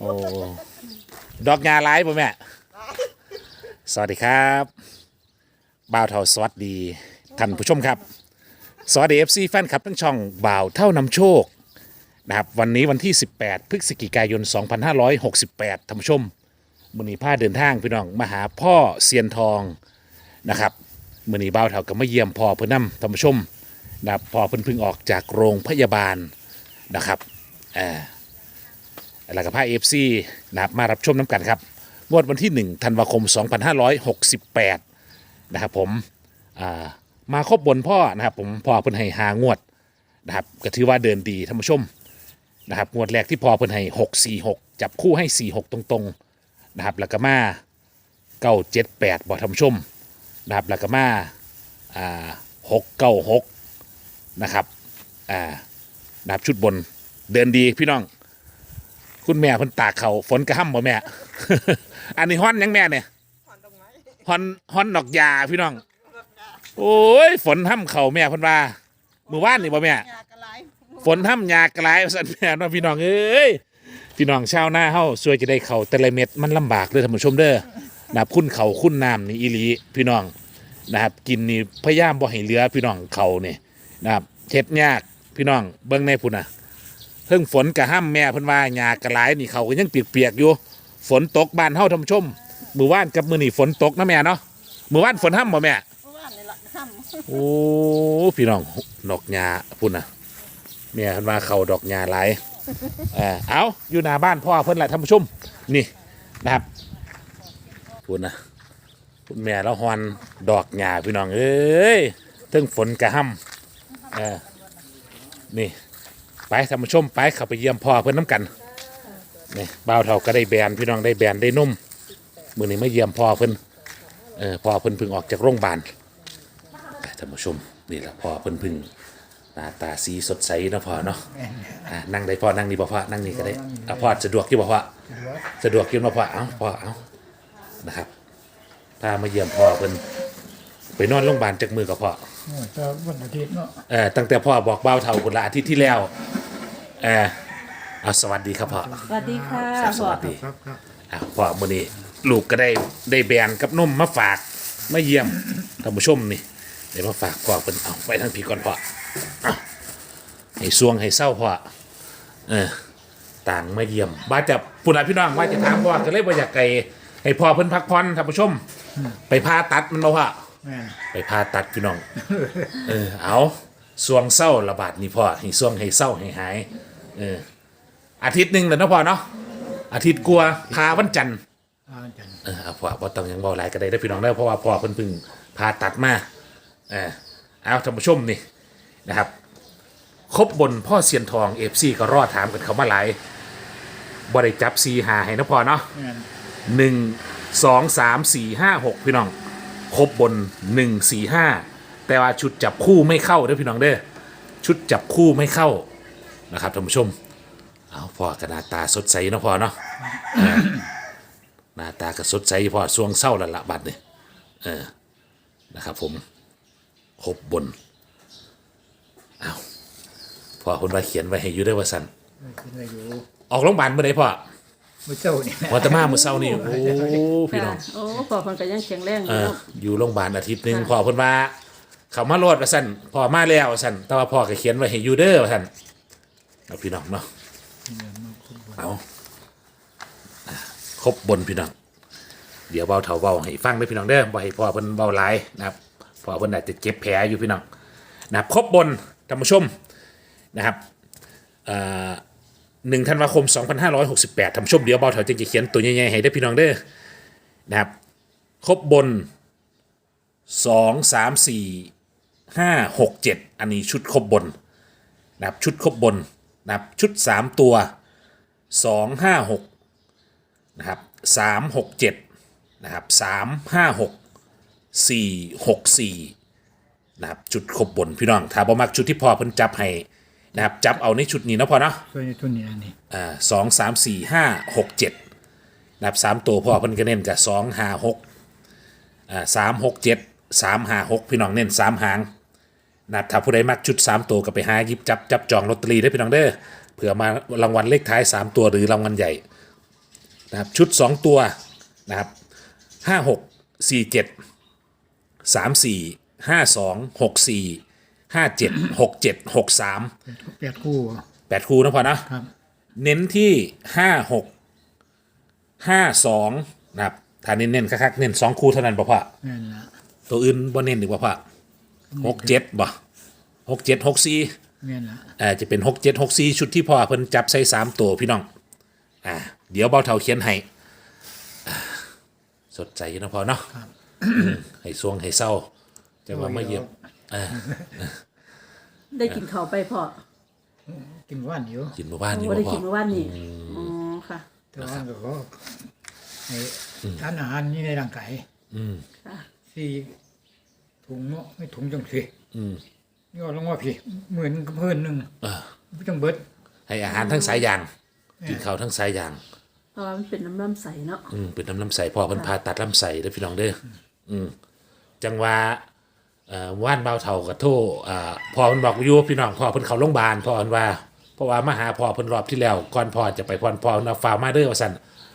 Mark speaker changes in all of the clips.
Speaker 1: โอ้ดอกยาหลายป่ะแม่ สวัสดีครับบ่าวเท่าสวัสดีท่านผู้ชมครับ สวัสดีเอฟซีแฟนคลับทั้งช่องบ่าวเท่านำโชคนะครับวันนี้วันที่ 18 พฤศจิกายน 2568ท่านผู้ชมมือนี้พาเดินทางพี่น้องมาหาพ่อเซียนทองนะครับมือนี้บ่าวเท่าก็มาเยี่ยมพ่อเพื่อนนำท่านผู้ชมนะครับพ่อเพิ่นเพิ่งออกจากโรงพยาบาลนะครับอ่า แล้วก็พาเอฟซีนะครับมารับชมน้ำกันครับงวดวันที่ 1 ธันวาคม 2568 นะครับผมามาครบบนพ่อนะครับผมพ่อเพิ่นให้หางวดนะครับก็ถือว่าเดินดีท่านผู้ชมนะครับงวดแรกที่พ่อเพิ่นให้ 646 จับคู่ให้ 46 ตรงๆนะครับแล้วก็มา 978บอกท่านผู้ชมนะครับแล้วก็มาา696 นะครับอ่านะครับชุดบนเดินดีพี่น้อง คุณแม่เพิ่นตากเขาฝนกระห้ำบ่แม่ อันนี้ฮ้อนหยังแม่เนี่ย
Speaker 2: ผ่อนตรงไหน
Speaker 1: ฮ้อนฮ้อนดอกยาพี่น้อง โอ้ยฝนห้ำเขาแม่เพิ่นว่ามือว่านนี่บ่แม่
Speaker 2: ยากระไร
Speaker 1: ฝนห้ำยากระไรสั่นแม่เนาะพี่น้องเอ้ยพี่น้องชาวนาเฮาสวยจะได้เขาแต่ละเม็ดมันลำบากเด้อท่านผู้ชมเด้อนะครับคุณเขาคุณน้ำนี่อีหลีพี่น้องนะครับ กินนี่พยายามบ่ให้เหลือพี่น้องเขานี่นะครับเช็ดยากพี่น้องเบิ่งในพุ่นน่ะ เพิ่งฝนกระห้ำแม่เพิ่นว่าหญ้ากระหลายนี่เขาก็ยังเปียกๆอยู่ ฝนตกบ้านเฮาท่านผู้ชมมื้อวานกับมื้อนี้ฝนตกนะแม่เนาะมื้อวานฝนห้ำบ่แม่
Speaker 2: เพราะว่าในหลักห้ำ
Speaker 1: โอ้พี่น้องดอกหญ้าพุ่นน่ะแม่เพิ่นว่าเขาดอกหญ้าหลายเออเอาอยู่หน้าบ้านพ่อเพิ่นแหละท่านผู้ชมนี่นะครับพุ่นน่ะคุณแม่เราฮอนดอกหญ้าพี่น้องเอ้ยเทั้งฝนกระห้ำเออนี่ ไปท่านผู้ชมไปเข้าไปเยี่ยมพ่อเพื่อนน้ำกันนี่บ่าวเท่าก็ได้แบนพี่น้องได้แบนได้นุ่มมือนี้มาเยี่ยมพ่อเพิ่นเออพ่อเพิ่นเพิ่งออกจากโรงพยาบาลไปท่านผู้ชมนี่แหละพ่อเพิ่นเพิ่งหน้าตาสีสดใสเนาะพ่อเนาะอะนั่งได้พ่อนั่งนี่บ่พ่อนั่งนี่ก็ได้อะพ่อสะดวกอยู่บ่พ่อสะดวกอยู่บ่พ่อเอ้าพ่อเอ้านะครับพามาเยี่ยมพ่อเพิ่นไปนอนโรงพยาบาลจากมือกับพ่อ
Speaker 3: โอ้ยแต่วันอาทิตย์เนาะ
Speaker 1: เออตั้งแต่พ่อบอกเบาเท่าคนละอาทิตย์ที่แล้ว เออเอาสวัสดีครับพ่อ
Speaker 4: สวัสดีค่ะ
Speaker 1: ครับส
Speaker 4: พ่อ
Speaker 1: วัสดี
Speaker 3: ครับครับ
Speaker 1: อะพ่อมื้อนี้ลูกก็ได้ได้แบรนด์กับนมมาฝากมาเยี่ยมท่านผู้ชมนี่เดี๋ยวมาฝากพ่อเพิ่นเอาไปทั้งพี่ก่อนพ่อเอาให้ซวงให้เศร้าพ่อเออต่างมาเยี่ยมบ้าจะปุ่นอะพี่น้องว่าจะถามพ่อก็เลยบ่อยากไกลให้พ่อเพิ่นพักผ่อนท่านผู้ชม ไปผ่าตัดมันบ่พ่อ
Speaker 3: แม่น
Speaker 1: ไปผ่าตัดพี่น้อง เออ เอาสวงเศร้าระบาดนี่พ่อให้สวงให้เศร้าให้หาย เอออาทิตย์หนึ่งแล้วเนาะพ่อเนาะอาทิตย์กลัวพาวันจันทร์
Speaker 3: อ่าจัน
Speaker 1: เออเอาพ่อพ่ต้องยังเบาหลายก็ได้ได้อพี่น้องได้อเพราะว่าพ่อเพิ่นเพึ่งผ่าตัดมาเออเอาท่านผู้ชมนี่นะครับ ครบบนพ่อเซียนทองเอฟซีก็รอดถามกันเขามาหลายบ่ได้จับซีหาให้นะพ่อเนาะ
Speaker 3: แม่น
Speaker 1: หนึ่งสองสามสี่ห้าหกพี่น้อง ครบบนหนึ่งสี่ห้าแต่ว่าชุดจับคู่ไม่เข้าเด้อพี่น้องเด้อชุดจับคู่ไม่เข้า นะครับท่านผู้ชม เอาพอกระหนาตาสดใสเนาะพอเนาะเออหน้าตาก็สดใสพอสวงเศร้าและละบัดนี่เออนะครับผมครบบนเอาพอคนว่าเขียนไว้ให้อยู่ได้อว่าสัน
Speaker 3: กินอะไรอยู่
Speaker 1: ออกโรงพยาบาลเมื่อไหร่พ่อ
Speaker 3: มื้อเช้านี่
Speaker 1: วัตมาเมื่อเช้านี่โอ้พี่น้อง
Speaker 4: โอ้พ่อเพิ่นก็ยังแข็งแรงอ
Speaker 1: เอยู่ ออยู่โรงพยาบาลอาทิตย์หนึ่งพ่อเพิ่นว่าเขามาโลดว่าสั่นพ่อมาแล้วว่าสั่นแต่ว่าพ่อก็เขียนไว้ให้อยูเดอร์ว่าสั่น เอาพี่น้องเนาะเอาอะครบบนพี่น้อง เดี๋ยวเบาเถาเบาให้ฟังด้วยพี่น้องเด้อบ่ให้พ่อเพิ่นเบาหลายนะครับพ่อเพิ่นอาจจะเจ็บแผลอยู่พี่น้องนะครับครบบนท่านผู้ชมนะครับอ่าหนึ่งธันวาคม 2568ท่านผู้ชมเดี๋ยวเบาเถาจะเขียนตัวใหญ่ๆให้ได้อพี่น้องเด้อนะครับครบบนสองสามสี่ห้าหกเจ็ดอันนี้ชุดครบบนนะครับชุดครบบน นะครับชุดสามตัวสองห้าหกนะครับสามหกเจ็ดนะครับสามห้าหกสี่หกสี่นะครับชุดครบบนพี่น้องถ้าบ่มักชุดที่พอเพิ่นจับให้นะครับจับเอาในชุดนี้เนาะพอเนาะ
Speaker 3: ส่วนทุนนี้นี่
Speaker 1: อ่าสองสามสี่ห้าหกเจ็ดนับสามตัวพ่อเพิ่นก็เน้นกับสองห้าหกอ่าสามหกเจ็ดสามห้าหกพี่น้องเน้นสามหาง นับถ้าผู้ใดมักชุดสามตัวก็ไปหาหยิบจับจับจองลอตเตอรี่ได้อพี่น้องเด้อเผื่อมารางวัลเลขท้ายสามตัวหรือรางวัลใหญ่นะครับชุด 2 ตัวนะครับห้าหกสี่เจ็ดสามสี่ห้าสองหกสี่ห้าเจ็ดหกเจ็ดหกสาม
Speaker 3: แปดคู่
Speaker 1: แปดคูนะพอนะ
Speaker 3: ครับ
Speaker 1: เน้นที่ห้าหกห้าสองนะครับถ้าเน้นๆคักๆเน้นสองคูเท่านั้นป่ะพ่อ
Speaker 3: นั่นละ
Speaker 1: ตัวอื่นบ่เน้นดีกว่าพ่อ หกเจ็ดบ่หกเจ็ดหกสี่
Speaker 3: นั่นละ
Speaker 1: อ่าจะเป็นหกเจ็ดหกสี่ชุดที่พ่อเพิ่นจับใส่สามตัวพี่น้อง อ่า เดี๋ยวเบาเท่าเขียนให้อ่าสดใจนะพ่อเนาะอืมให้สวงให้เศร้า จะว่าไม่เยียบ
Speaker 2: ได้กินข้าวไปพอ
Speaker 3: กินว่านอยู่
Speaker 1: กินมาบ้านอยู่
Speaker 2: ว่าได้
Speaker 1: บ่พ่
Speaker 2: กิ
Speaker 1: อน
Speaker 2: เมื่อวานนี้อ๋อค่ะ
Speaker 3: แต่ว่าก็ขอให้ทานอาหารนี่ในร่างกาย
Speaker 2: ค่ะ
Speaker 3: สี่ ถุงเนาะไม่ถุงจังสิ
Speaker 1: อืม
Speaker 3: นี่ก็ลงว่าพี่หมื่นกับเพิ่นหนึ่ง
Speaker 1: เออ
Speaker 3: ไม่ต้องเบิด
Speaker 1: ให้อาหารทั้งสายยางกินข้าวทั้งสายยาง
Speaker 2: เพราะว่ามันเป็นน้ำน้ำใสเนาะ
Speaker 1: อืมเป็นน้ำลำไส้พ่อเพิ่นพาตัดลำไส้เด้อพี่น้องเด้ออืมจังว่าเอ่อว่านเบาเท่ากับโทษอ่าพ่อเพิ่นบอกอยู่พี่น้องพ่อเพิ่นเข้าโรงพยาบาลพ่อเพิ่นว่า เพราะว่ามาหาพ่อเพิ่นรอบที่แล้วก่อนพ่อจะไปพ่อพ่อเพิ่นเอาฟ้าวมาเด้อว่าซั่น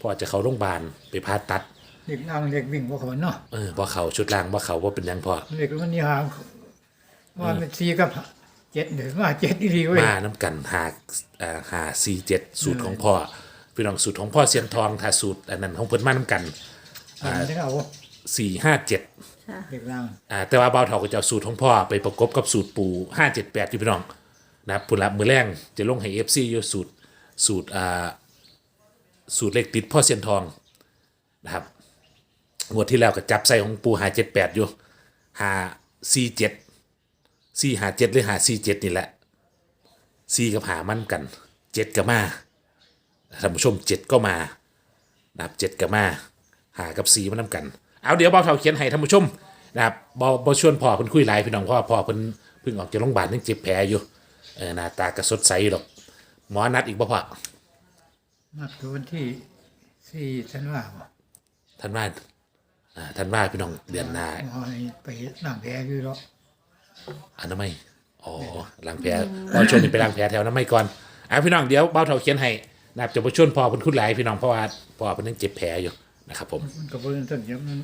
Speaker 1: พ่อจะเข้าโรงพยาบาลไปผ่าตัด
Speaker 3: เด็กนั่งเด็กวิ่งว่าเขาเนาะ
Speaker 1: เออบ่เข้าชุดล่างบ่เข้าบ่เป็นหยังพ่อ
Speaker 3: เด็กมันนี่หาว่ามันสี่กับเจ็ดเดี๋ยวมาเจ็ดดีเว้ย
Speaker 1: มาน้ำกันหาอ่าหา47สูตรของพ่อพี่น้องสูตรของพ่อเสียนทองถ้าสูตรอันนั้นของเพิ่นมาน้ำกัน
Speaker 3: มันจะเอา
Speaker 1: 457
Speaker 2: ค่ะ
Speaker 3: เด็กนั่ง
Speaker 1: อ่าแต่ว่าเบาเถาก็จะเอาสูตรของพ่อไปประกบกับสูตรปูห้าเจ็ดแปดที่พี่น้องนะครับผลลัพธ์มือแรงจะลงให้เอฟซีอยู่สูตรสูตรอ่าสูตรเลขติดพ่อเซียนทองนะครับ งวดที่แล้วก็จับใส่ของปูหาเจ็ดแปดอยู่หาซีเจ็ดซีหาเจ็ดหรือหาซีเจ็ดนี่แหละซีกับหามันกันเจ็ดก็มาท่านผู้ชมเจ็ดก็มานะครับเจ็ดก็มาหากับซีมันนำกัน เอาเดี๋ยวเบาเท่าเขียนให้ท่านผู้ชมนะครับบอบอชวนพ่อเพิ่นคุยหลายพี่น้องพ่อพ่อเพิ่นเพิ่งออกจากโรงพยาบาลยังเจ็บแผลอยู่เออหน้าตากระสดใสอยู่หรอกหมอนัดอีกบ่พ่อ
Speaker 3: นัดคือวันที่สี่ธันวาคม
Speaker 1: ท่านว่า อ่าท่านว่าพี่น้องเดือนหน้า
Speaker 3: หมอให้ไปนั่งแผลอยู่แล้ว
Speaker 1: อนามัยอ๋อล้างแผลบอชวนนี่ไปล้างแผลแถวอนามัยก่อนอะพี่น้องเดี๋ยวเบาเท่าเขียนให้นะครับจะบ่ชวนพ่อเพิ่นคุยหลายพี่น้องเพราะว่าพ่อเพิ่นยังเจ็บแผลอยู่นะครับผม
Speaker 3: มันก็เพิ่นต้นเดี๋ยวมัน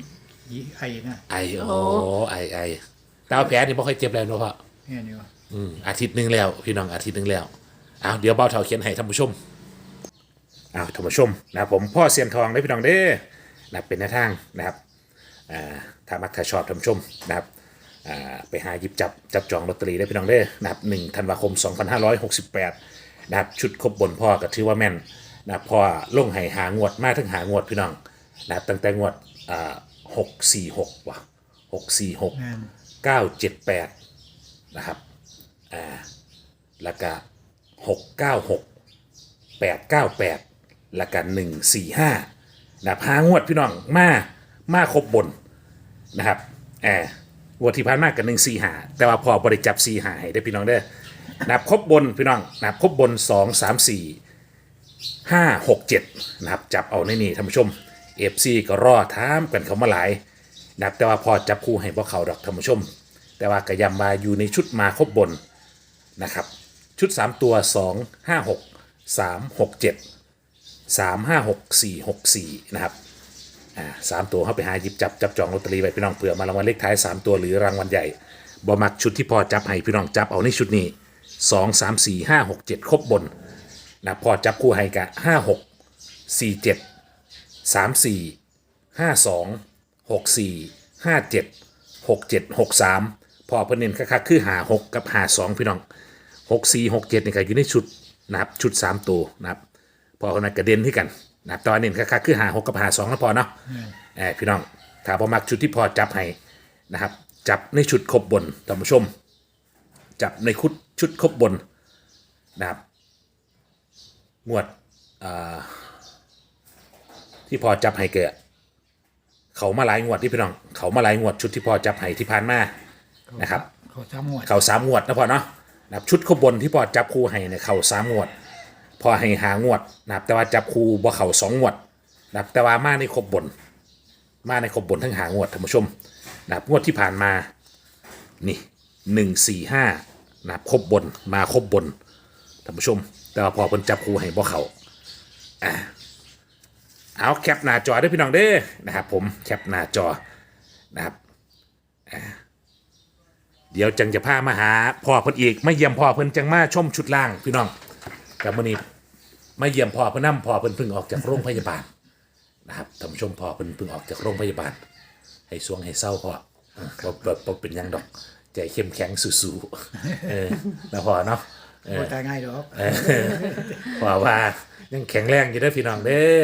Speaker 3: ยีไอนะ
Speaker 1: ไอโอ้ไอไอแต่ว่าแผลนี่บ่ค่อยเจ็บแล้วเนาะพ่อ
Speaker 3: เนี่ยนี่ว่า
Speaker 1: อืมอาทิตย์หนึ่งแล้ว พี่น้องอาทิตย์หนึ่งแล้วเอาเดี๋ยวเบาเท่าเขียนให้ท่านผู้ชมเอาท่านผู้ชมนะครับผมพ่อเซียนทองได้พี่น้องเด้อนะครับเป็นหน้าทางนะครับอ่า ถ้ามักถ้าชอบท่านผู้ชมนะครับอ่าไปหาหยิบจับจับจองลอตเตอรี่ได้พี่น้องเด้อนะครับหนึ่งธันวาคม 2568นะครับชุดครบบนพ่อก็ถือว่าแม่นนะครับพ่อลงให้หางวดมาถึงหางวดพี่น้องนะครับตั้งแต่งวดอ่าหกสี่หกว่ะหกสี่หก
Speaker 3: แม่น
Speaker 1: เก้าเจ็ดแปดนะครับอ่าแล้วก็หกเก้าหกแปดเก้าแปดแล้วก็หนึ่งสี่ห้านะครับหางวดพี่น้องมา มาครบบนนะครับแอบงวที่ผ่านมากกับหนึ่งสี่หาแต่ว่าพอบริจับสี่หาให้ได้พี่น้องเด้อนับครบบนพี่น้องนับครบบนสองสามสี่ห้าหกเจ็ดนะครับจับเอาในนี่ท่านผู้ชมเอฟซีก็รอถามกันเขามาหลายนับแต่ว่าพอจับคู่ให้พวกเขาดอกท่านผู้ชม แต่ว่ากระยำมาอยู่ในชุดมาครบบนนะครับชุด 3 ตัว 2 5 6 3 6 7 3 5 6 4 6 4 นะครับ อ่าสามตัวเข้าไปหาหยิบจับจับจองลอตเตอรี่ไว้พี่น้องเผื่อมารางวัลเลขท้าย3ตัวหรือรางวัลใหญ่บอมักชุดที่พอจับให้พี่น้องจับเอาในชุดนี้2 3 4 5 6 7ครบบนนะพอจับคู่ให้กะ5 6 4 7 3 4ห้าสองหกสี่ห้าเจ็ดหกเจ็ดหกสามพอเพิ่นเน้นคักๆคือหาหกกับหาสองพี่น้องหกสี่หกเจ็ดนี่ก็อยู่ในชุดนะครับชุดสามตัวนะครับพอคนนั้นกระเด็นที่กัน นะครับแตอนเน้นคักๆคือหาหกกับหาสองแล้วพอเนาะเออพี่น้องถ้าพอมักชุดที่พอจับให้นะครับ จับในชุดครบบนท่านผู้ชม จับในคุดชุดครบบนนะครับงวดอ่าที่พอจับให้เกิดเขามาหลายงวดที่พี่น้อง เขามาหลายงวดชุดที่พ่อจับให้ที่ผ่านมานะครับ
Speaker 3: เขาสามหมวด
Speaker 1: เขาสามงวดนะพ่อเนาะนะครับชุดขบวนที่พ่อจับคู่ให้เนี่ยเขาสามงวด พอให้หางวดนะครับแต่ว่าจับคูบ่เข่าสองงวดนะครับแต่ว่ามาในครบบน มาในครบบนทั้งหางวดท่านผู้ชมนะครับงวดที่ผ่านมานี่หนึ่งสี่ห้านะครับครบบนมาครบบนท่านผู้ชม แต่ว่าพอเพิ่นจับคูให้บ่เขาอ่าเอาแคปหน้าจอด้วยพี่น้องเด้อนะครับผมแคปหน้าจอนะครับเดี๋ยวจังจะพามาหาพ่อเพิ่นอีกไม่เยี่ยมพ่อเพิ่นจังมาชมชุดล่างพี่น้อง กับมื้อนี้มาเยี่ยมพ่อเพิ่นนํพ่อเพิ่นเพิ่งออกจากโรงพยาบาลนะครับท่านผู้ชมพ่อเพิ่นเพิ่งออกจากโรงพยาบาล ให้สวงให้เศร้าพ่อเออบ่บ่บ่เป็นหยังดอกใจเข้มแข็งสู้ๆเออนะพ่อเนาะ
Speaker 3: บ่ตายง่ายดอก
Speaker 1: เพราะว่ายังแข็งแรงอยู่เด้อพี่น้องเด้อ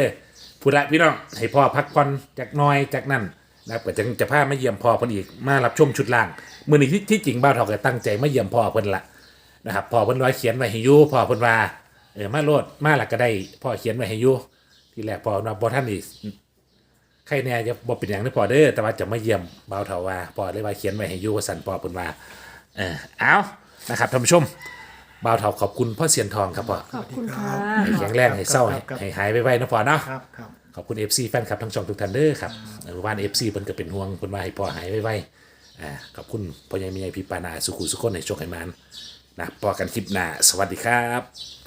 Speaker 1: พูดละพี่น้องให้พ่อพักผ่อนจากหน้อยจากนั่นนะครับก็จังจะพามาเยี่ยมพ่อเพิ่นอีกมารับชมชุดล่างมื้อนี้ที่ที่จริงบ้าวเฒ่าก็ตั้งใจมาเยี่ยมพ่อเพิ่นละนะครับพ่อเพิ่นร้อยเขียนไว้ให้อยู่พ่อเพิ่นว่า เออมาโลดมาละก็ได้พ่อเขียนไว้ให้อยู่ที่แรกพ่อว่าบ่ท่านนี่ใครแน่จะบ่เป็นหยังเด้อพ่อเด้อแต่ว่าจะมาเยี่ยมบ้าวเฒ่าว่าพ่อเลยว่าเขียนไว้ให้อยู่ว่าสั่นพ่อเพิ่นว่าเออเอานะครับท่านผู้ชมบ่าวเฒ่าขอบคุณพ่อเสียนทองครับพ่อ
Speaker 2: ขอบคุณค่ะ
Speaker 1: ให้แข็งแรงให้เศร้าให้
Speaker 3: ครับ
Speaker 1: ให้หายไวๆนะพอเนาะ
Speaker 3: ครับครับ
Speaker 1: ขอบคุณ FC แฟนคลับทั้งช่องทุกท่านเด้อครับเมื่อวาน FC เพิ่นก็เป็นห่วงเพิ่นว่าให้พ่อหายไวๆอ่าขอบคุณพ่อใหญ่แม่ใหญ่พี่ปานาสุขุสุขคนให้โชคให้มานนะพอกันคลิปหน้าสวัสดีครับ